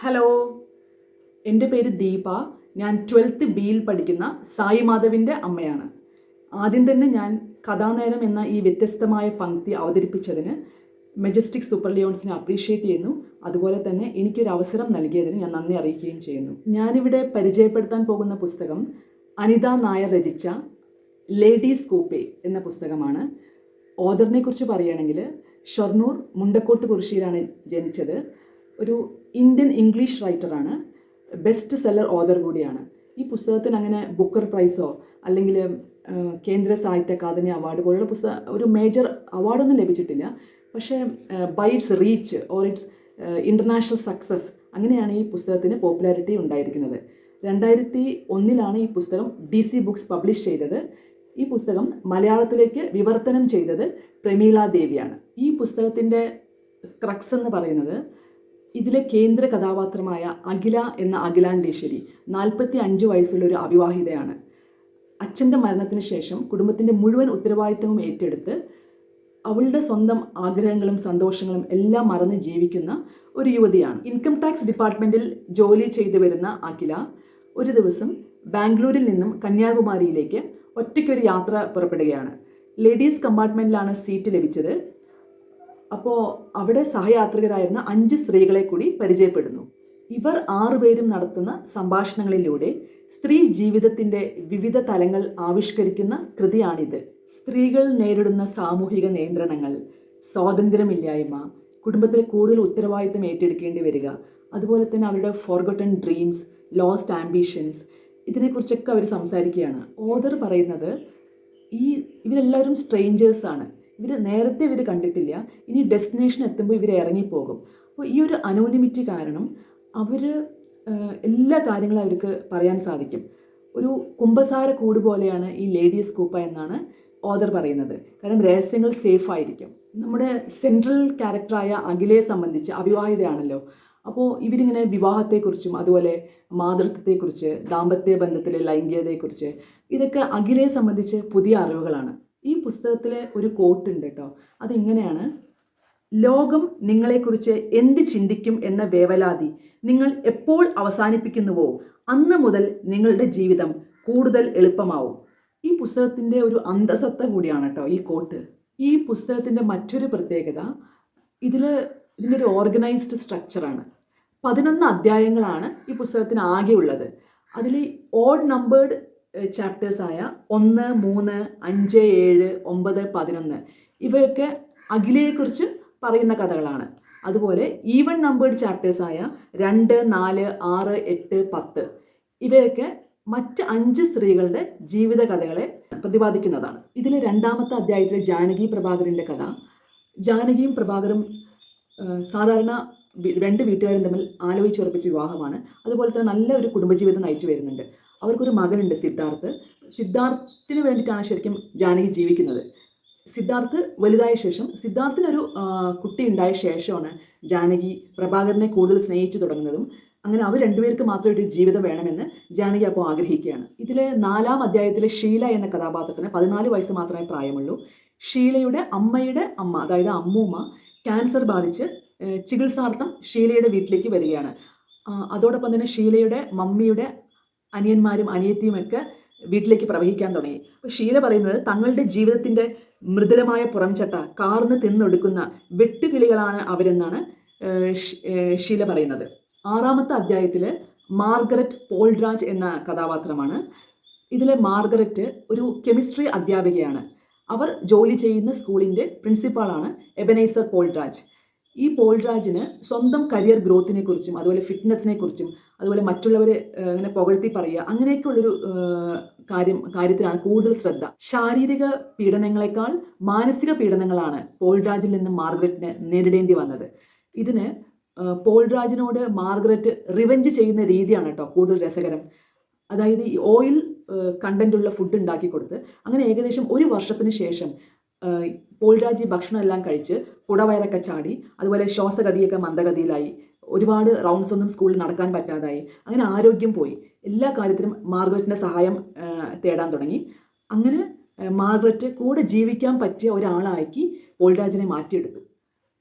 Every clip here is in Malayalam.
ഹലോ എന്റെ പേര് ദീപ. ഞാൻ ട്വൽത്ത് ബിയിൽ പഠിക്കുന്ന സായി മാധവിന്റെ അമ്മയാണ്. ആദ്യം തന്നെ ഞാൻ കഥാനേരം എന്ന ഈ വ്യത്യസ്തമായ പങ്ക്തി അവതരിപ്പിച്ചതിന് മെജസ്റ്റിക് സൂപ്പർ ലിയോൺസിനെ അപ്രീഷിയേറ്റ് ചെയ്യുന്നു. അതുപോലെ തന്നെ എനിക്കൊരു അവസരം നൽകിയതിന് ഞാൻ നന്ദി അറിയിക്കുകയും ചെയ്യുന്നു. ഞാനിവിടെ പരിചയപ്പെടുത്താൻ പോകുന്ന പുസ്തകം അനിത നായർ രചിച്ച ലേഡീസ് കൂപ്പേ എന്ന പുസ്തകമാണ്. ഓദറിനെ കുറിച്ച് പറയുകയാണെങ്കിൽ ഷൊർണൂർ മുണ്ടക്കോട്ട് കുറിശ്ശിയിലാണ് ജനിച്ചത്. ഒരു ഇന്ത്യൻ ഇംഗ്ലീഷ് റൈറ്ററാണ് ബെസ്റ്റ് സെല്ലർ ഓദർ കൂടിയാണ്. ഈ പുസ്തകത്തിന് അങ്ങനെ ബുക്കർ പ്രൈസോ അല്ലെങ്കിൽ കേന്ദ്ര സാഹിത്യ അക്കാദമി അവാർഡ് പോലുള്ള പുസ്തക ഒരു മേജർ അവാർഡൊന്നും ലഭിച്ചിട്ടില്ല. പക്ഷേ by its reach or its international success അങ്ങനെയാണ് ഈ പുസ്തകത്തിന് പോപ്പുലാരിറ്റി ഉണ്ടായിരിക്കുന്നത്. രണ്ടായിരത്തി ഒന്നിലാണ് ഈ പുസ്തകം ഡി സി ബുക്സ് പബ്ലിഷ് ചെയ്തത്. ഈ പുസ്തകം മലയാളത്തിലേക്ക് വിവർത്തനം ചെയ്തത് പ്രമീള ദേവിയാണ്. ഈ പുസ്തകത്തിന്റെ ക്രക്സ് എന്ന് പറയുന്നത് ഇതിലെ കേന്ദ്ര കഥാപാത്രമായ അഖില എന്ന അഖിലാണ്ടേശ്വരി നാൽപ്പത്തി അഞ്ച് വയസ്സുള്ള ഒരു അവിവാഹിതയാണ്. അച്ഛന്റെ മരണത്തിന് ശേഷം കുടുംബത്തിന്റെ മുഴുവൻ ഉത്തരവാദിത്തവും ഏറ്റെടുത്ത് അവളുടെ സ്വന്തം ആഗ്രഹങ്ങളും സന്തോഷങ്ങളും എല്ലാം മറന്ന് ജീവിക്കുന്ന ഒരു യുവതിയാണ്. ഇൻകം ടാക്സ് ഡിപ്പാർട്ട്മെന്റിൽ ജോലി ചെയ്തു വരുന്ന അഖില ഒരു ദിവസം ബാംഗ്ലൂരിൽ നിന്നും കന്യാകുമാരിയിലേക്ക് ഒറ്റയ്ക്കൊരു യാത്ര പുറപ്പെടുകയാണ്. ലേഡീസ് കമ്പാർട്ട്മെന്റിലാണ് സീറ്റ് ലഭിച്ചത്. അപ്പോൾ അവിടെ സഹയാത്രികരായിരുന്ന അഞ്ച് സ്ത്രീകളെ കൂടി പരിചയപ്പെടുന്നു. ഇവർ ആറുപേരും നടത്തുന്ന സംഭാഷണങ്ങളിലൂടെ സ്ത്രീ ജീവിതത്തിന്റെ വിവിധ തലങ്ങൾ ആവിഷ്കരിക്കുന്ന കൃതിയാണിത്. സ്ത്രീകൾ നേരിടുന്ന സാമൂഹിക നിയന്ത്രണങ്ങൾ സ്വാതന്ത്ര്യമില്ലായ്മ കുടുംബത്തിൽ കൂടുതൽ ഉത്തരവാദിത്തം ഏറ്റെടുക്കേണ്ടി വരിക അതുപോലെ തന്നെ അവരുടെ ഫോർഗട്ടൺ ഡ്രീംസ് ലോസ്റ്റ് ആംബിഷൻസ് ഇതിനെക്കുറിച്ചൊക്കെ അവർ സംസാരിക്കുകയാണ്. ഓദർ പറയുന്നത് ഈ ഇവരെല്ലാവരും സ്ട്രേഞ്ചേഴ്സാണ് ഇവർ നേരത്തെ ഇവർ കണ്ടിട്ടില്ല. ഇനി ഡെസ്റ്റിനേഷൻ എത്തുമ്പോൾ ഇവർ ഇറങ്ങിപ്പോകും. അപ്പോൾ ഈ ഒരു അനോണിമിറ്റി കാരണം അവർ എല്ലാ കാര്യങ്ങളും അവർക്ക് പറയാൻ സാധിക്കും. ഒരു കുംഭസാര കൂട് പോലെയാണ് ഈ ലേഡീസ് കൂപ്പ എന്നാണ് ഓദർ പറയുന്നത്. കാരണം രഹസ്യങ്ങൾ സേഫ് ആയിരിക്കും. നമ്മുടെ സെൻട്രൽ ക്യാരക്ടറായ അഖിലയെ സംബന്ധിച്ച് അവിവാഹിതയാണല്ലോ. അപ്പോൾ ഇവരിങ്ങനെ വിവാഹത്തെക്കുറിച്ചും അതുപോലെ മാതൃത്വത്തെക്കുറിച്ച് ദാമ്പത്യ ബന്ധത്തിലെ ലൈംഗികതയെക്കുറിച്ച് ഇതൊക്കെ അഖിലയെ സംബന്ധിച്ച് പുതിയ അറിവുകളാണ്. ഈ പുസ്തകത്തിലെ ഒരു കോട്ട് ഉണ്ട് കേട്ടോ അതിങ്ങനെയാണ്? ലോകം നിങ്ങളെക്കുറിച്ച് എന്ത് ചിന്തിക്കും എന്ന വേവലാതി നിങ്ങൾ എപ്പോൾ അവസാനിപ്പിക്കുന്നുവോ അന്ന് മുതൽ നിങ്ങളുടെ ജീവിതം കൂടുതൽ എളുപ്പമാവും. ഈ പുസ്തകത്തിന്റെ ഒരു അന്തസത്ത കൂടിയാണ് കേട്ടോ ഈ കോട്ട് ഈ പുസ്തകത്തിന്റെ മറ്റൊരു പ്രത്യേകത ഇതിൽ ഇതിന്റെ ഒരു ഓർഗനൈസ്ഡ് സ്ട്രക്ചറാണ് പതിനൊന്ന് അധ്യായങ്ങളാണ് ഈ പുസ്തകത്തിന് ഉള്ളത് അതിൽ ഓഡ് നമ്പേർഡ് ചാപ്റ്റേഴ്സായ ഒന്ന് മൂന്ന് അഞ്ച് ഏഴ് ഒമ്പത് പതിനൊന്ന് ഇവയൊക്കെ അഖിലയെക്കുറിച്ച് പറയുന്ന കഥകളാണ്. അതുപോലെ ഈവൺ നമ്പേർഡ് ചാപ്റ്റേഴ്സായ രണ്ട് നാല് ആറ് എട്ട് പത്ത് ഇവയൊക്കെ മറ്റ് അഞ്ച് സ്ത്രീകളുടെ ജീവിത കഥകളെ പ്രതിപാദിക്കുന്നതാണ്. ഇതിൽ രണ്ടാമത്തെ അധ്യായത്തിലെ ജാനകി പ്രഭാകരന്റെ കഥ. ജാനകിയും പ്രഭാകരും സാധാരണ രണ്ട് വീട്ടുകാരും തമ്മിൽ ആലോചിച്ചുറപ്പിച്ച വിവാഹമാണ്. അതുപോലെ തന്നെ നല്ല ഒരു കുടുംബജീവിതം നയിച്ചു വരുന്നുണ്ട്. അവർക്കൊരു മകനുണ്ട് സിദ്ധാർത്ഥ്. സിദ്ധാർത്ഥിന് വേണ്ടിയിട്ടാണ് ശരിക്കും ജാനകി ജീവിക്കുന്നത്. സിദ്ധാർത്ഥ് വലുതായ ശേഷം സിദ്ധാർത്ഥിനൊരു കുട്ടി ഉണ്ടായ ശേഷമാണ് ജാനകി പ്രഭാകരനെ കൂടുതൽ സ്നേഹിച്ചു തുടങ്ങുന്നതും അങ്ങനെ അവർ രണ്ടുപേർക്ക് മാത്രമായിട്ട് ജീവിതം വേണമെന്ന് ജാനകി അപ്പോൾ ആഗ്രഹിക്കുകയാണ്. ഇതിലെ നാലാം അധ്യായത്തിലെ ഷീല എന്ന കഥാപാത്രത്തിന് പതിനാല് വയസ്സ് മാത്രമേ പ്രായമുള്ളൂ. ഷീലയുടെ അമ്മയുടെ അമ്മ അതായത് അമ്മൂമ്മ ക്യാൻസർ ബാധിച്ച് ചികിത്സാർത്ഥം ഷീലയുടെ വീട്ടിലേക്ക് വരികയാണ്. അതോടൊപ്പം തന്നെ ഷീലയുടെ മമ്മിയുടെ അനിയന്മാരും അനിയത്തിയുമൊക്കെ വീട്ടിലേക്ക് പ്രവഹിക്കാൻ തുടങ്ങി. അപ്പോൾ ഷീല പറയുന്നത് തങ്ങളുടെ ജീവിതത്തിന്റെ മൃദുലമായ പുറംചട്ട കാർന്ന് തിന്നൊടുക്കുന്ന വെട്ടുകിളികളാണ് അവരെന്നാണ് ഷീല പറയുന്നത്. ആറാമത്തെ അധ്യായത്തിൽ മാർഗരറ്റ് പോൾരാജ് എന്ന കഥാപാത്രമാണ്. ഇതിലെ മാർഗരറ്റ് ഒരു കെമിസ്ട്രി അധ്യാപികയാണ്. അവർ ജോലി ചെയ്യുന്ന സ്കൂളിന്റെ പ്രിൻസിപ്പാളാണ് എബനൈസർ പോൾരാജ്. ഈ പോൾരാജിന് സ്വന്തം കരിയർ ഗ്രോത്തിനെ കുറിച്ചും അതുപോലെ ഫിറ്റ്നസ്സിനെ കുറിച്ചും അതുപോലെ മറ്റുള്ളവരെ ഇങ്ങനെ പുകഴ്ത്തി പറയുക. അങ്ങനെയൊക്കെയുള്ളൊരു കാര്യം കാര്യത്തിലാണ് കൂടുതൽ ശ്രദ്ധ. ശാരീരിക പീഡനങ്ങളെക്കാൾ മാനസിക പീഡനങ്ങളാണ് പോൾരാജിൽ നിന്ന് മാർഗരറ്റിന് നേരിടേണ്ടി വന്നത്. ഇതിന് പോൾരാജിനോട് മാർഗ്രറ്റ് റിവെഞ്ച് ചെയ്യുന്ന രീതിയാണ് കേട്ടോ കൂടുതൽ രസകരം. അതായത് ഈ ഓയിൽ കണ്ടന്റ് ഉള്ള ഫുഡ് ഉണ്ടാക്കി കൊടുത്ത് അങ്ങനെ ഏകദേശം ഒരു വർഷത്തിന് ശേഷം പോൾരാജ് ഈ ഭക്ഷണം എല്ലാം കഴിച്ച് കുടവയറൊക്കെ ചാടി അതുപോലെ ശ്വാസഗതിയൊക്കെ മന്ദഗതിയിലായി. ഒരുപാട് റൗണ്ട്സ് ഒന്നും സ്കൂളിൽ നടക്കാൻ പറ്റാതായി. അങ്ങനെ ആരോഗ്യം പോയി. എല്ലാ കാര്യത്തിലും മാർഗരറ്റിന്റെ സഹായം തേടാൻ തുടങ്ങി. അങ്ങനെ മാർഗരറ്റ് കൂടെ ജീവിക്കാൻ പറ്റിയ ഒരാളാക്കി ഓൾഡാജിനെ മാറ്റിയെടുത്തു.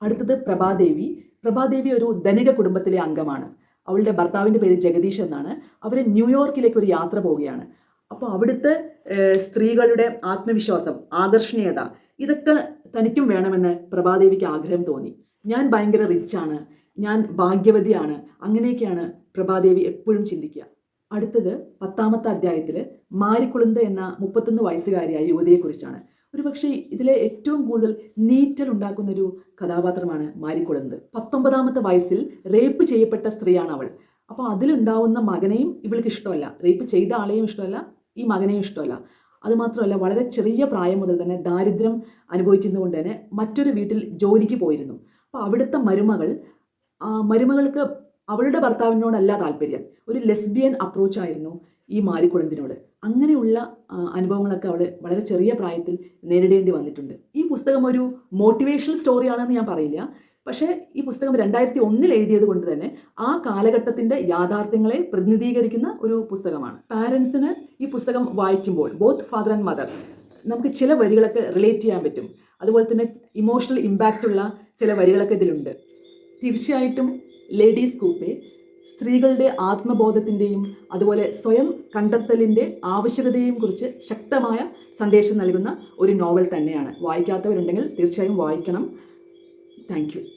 അടുത്തത് പ്രഭാദേവി. പ്രഭാദേവി ഒരു ധനിക കുടുംബത്തിലെ അംഗമാണ്. അവളുടെ ഭർത്താവിന്റെ പേര് ജഗദീഷ് എന്നാണ്. അവർ ന്യൂയോർക്കിലേക്ക് ഒരു യാത്ര പോവുകയാണ്. അപ്പോൾ അവിടുത്തെ സ്ത്രീകളുടെ ആത്മവിശ്വാസം ആകർഷണീയത ഇതൊക്കെ തനിക്കും വേണമെന്ന് പ്രഭാദേവിക്ക് ആഗ്രഹം തോന്നി. ഞാൻ ഭയങ്കര റിച്ചാണ് ഞാൻ ഭാഗ്യവതിയാണ്. അങ്ങനെയൊക്കെയാണ് പ്രഭാദേവി എപ്പോഴും ചിന്തിക്കുക. അടുത്തത് പത്താമത്തെ അധ്യായത്തിൽ മാരിക്കുളുന്ത എന്ന മുപ്പത്തൊന്ന് വയസ്സുകാരിയായ യുവതിയെക്കുറിച്ചാണ്. ഒരുപക്ഷെ ഇതിലെ ഏറ്റവും കൂടുതൽ നീറ്റൽ ഉണ്ടാക്കുന്ന ഒരു കഥാപാത്രമാണ് മാരിക്കുളുന്ത്. പത്തൊമ്പതാമത്തെ വയസ്സിൽ റേപ്പ് ചെയ്യപ്പെട്ട സ്ത്രീയാണ് അവൾ. അപ്പോൾ അതിലുണ്ടാവുന്ന മകനെയും ഇവൾക്ക് ഇഷ്ടമല്ല. റേപ്പ് ചെയ്ത ആളെയും ഇഷ്ടമല്ല ഈ മകനെയും ഇഷ്ടമല്ല. അതുമാത്രമല്ല വളരെ ചെറിയ പ്രായം മുതൽ തന്നെ ദാരിദ്ര്യം അനുഭവിക്കുന്നതുകൊണ്ട് തന്നെ മറ്റൊരു വീട്ടിൽ ജോലിക്ക് പോയിരുന്നു. അപ്പോൾ അവിടുത്തെ മരുമകൾ മരുമകൾക്ക് അവളുടെ ഭർത്താവിനോടല്ല താല്പര്യം. ഒരു ലെസ്ബിയൻ അപ്രോച്ചായിരുന്നു ഈ മാരിക്കുളന്തിനോട്. അങ്ങനെയുള്ള അനുഭവങ്ങളൊക്കെ അവൾ വളരെ ചെറിയ പ്രായത്തിൽ നേരിടേണ്ടി വന്നിട്ടുണ്ട്. ഈ പുസ്തകം ഒരു മോട്ടിവേഷണൽ സ്റ്റോറിയാണെന്ന് ഞാൻ പറയില്ല. പക്ഷേ ഈ പുസ്തകം രണ്ടായിരത്തി ഒന്നിൽ എഴുതിയത് കൊണ്ട് തന്നെ ആ കാലഘട്ടത്തിന്റെ യാഥാർത്ഥ്യങ്ങളെ പ്രതിനിധീകരിക്കുന്ന ഒരു പുസ്തകമാണ്. പാരൻസിന് ഈ പുസ്തകം വായിക്കുമ്പോൾ ബോത്ത് ഫാദർ ആൻഡ് മദർ നമുക്ക് ചില വരികളൊക്കെ റിലേറ്റ് ചെയ്യാൻ പറ്റും. അതുപോലെ തന്നെ ഇമോഷണൽ ഇമ്പാക്റ്റ് ഉള്ള ചില വരികളൊക്കെ ഇതിലുണ്ട്. തീർച്ചയായിട്ടും ലേഡീസ് കൂപ്പെ സ്ത്രീകളുടെ ആത്മബോധത്തിന്റെയും അതുപോലെ സ്വയം കണ്ടെത്തലിന്റെ ആവശ്യകതയെയും കുറിച്ച് ശക്തമായ സന്ദേശം നൽകുന്ന ഒരു നോവൽ തന്നെയാണ്. വായിക്കാത്തവരുണ്ടെങ്കിൽ തീർച്ചയായും വായിക്കണം. താങ്ക്